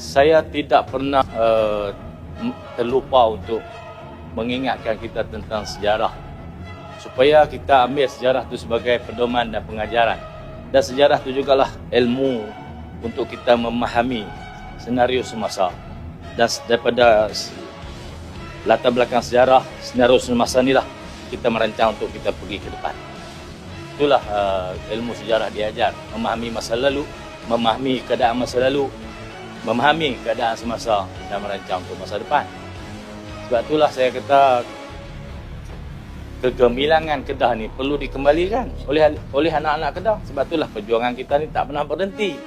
saya tidak pernah uh, terlupa untuk mengingatkan kita tentang sejarah. Supaya kita ambil sejarah itu sebagai pedoman dan pengajaran. Dan sejarah itu jugalah ilmu untuk kita memahami senario semasa. Dan daripada latar belakang sejarah senario semasa inilah kita merancang untuk kita pergi ke depan. Itulah uh, ilmu sejarah diajar. Memahami masa lalu memahami keadaan masa lalu memahami keadaan semasa dan merancang untuk masa depan. Sebab itulah saya kata kegemilangan Kedah ni perlu dikembalikan oleh oleh anak-anak Kedah. Sebab itulah perjuangan kita ni tak pernah berhenti.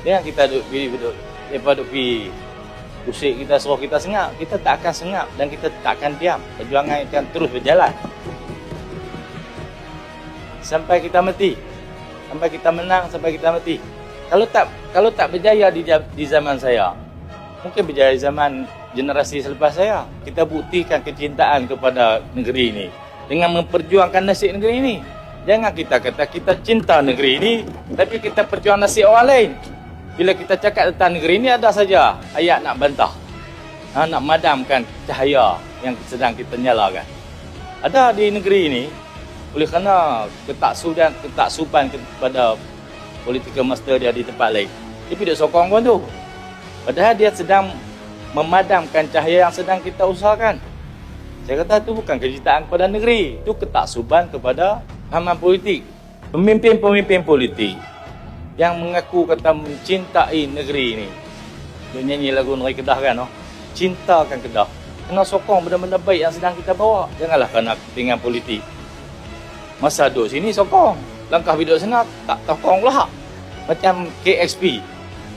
Jangan kita duduk pergi duduk daripada duduk pergi usik kita suruh kita sengap kita tak akan sengap dan kita tak akan diam. Perjuangan akan terus berjalan. Sampai kita mati. Sampai kita menang sampai kita mati kalau tak kalau tak berjaya di, di zaman saya mungkin berjaya zaman generasi selepas saya kita buktikan kecintaan kepada negeri ini. Dengan memperjuangkan nasib negeri ini. Jangan kita kata kita cinta negeri ini tapi kita perjuang nasib orang lain. Bila kita cakap tentang negeri ini ada saja ayat nak bantah. Ha, nak madamkan cahaya yang sedang kita nyalakan. Ada di negeri ini oleh kerana ketaksuban ketaksuban kepada political master dia di tempat lain. Dia pergi duk sokong pun tu. Padahal dia sedang memadamkan cahaya yang sedang kita usahakan saya kata itu bukan kecintaan kepada negeri. Itu ketaksuban kepada pahaman politik. Pemimpin-pemimpin politik yang mengaku kata mencintai negeri ini dia nyanyi lagu Negeri Kedah kan oh? cintakan Kedah. Kena sokong benda-benda baik yang sedang kita bawa. Janganlah kerana kepentingan politik. Masa duduk sini sokong. Langkah duduk sana tak sokong pula. Macam KXP.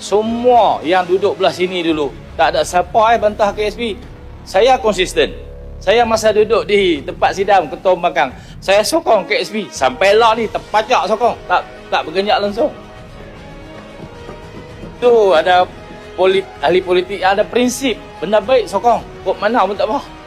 Semua yang duduk belah sini dulu. Tak ada siapa eh bantah KXP. Saya konsisten. Saya masa duduk di tempat sidang ketua pembangkang. Saya sokong KXP. Sampailah ni terpacak sokong. Tak tak bergenyak langsung. Tu ada polit, ahli politik ada prinsip. Benda baik sokong. Kok mana pun tak apa.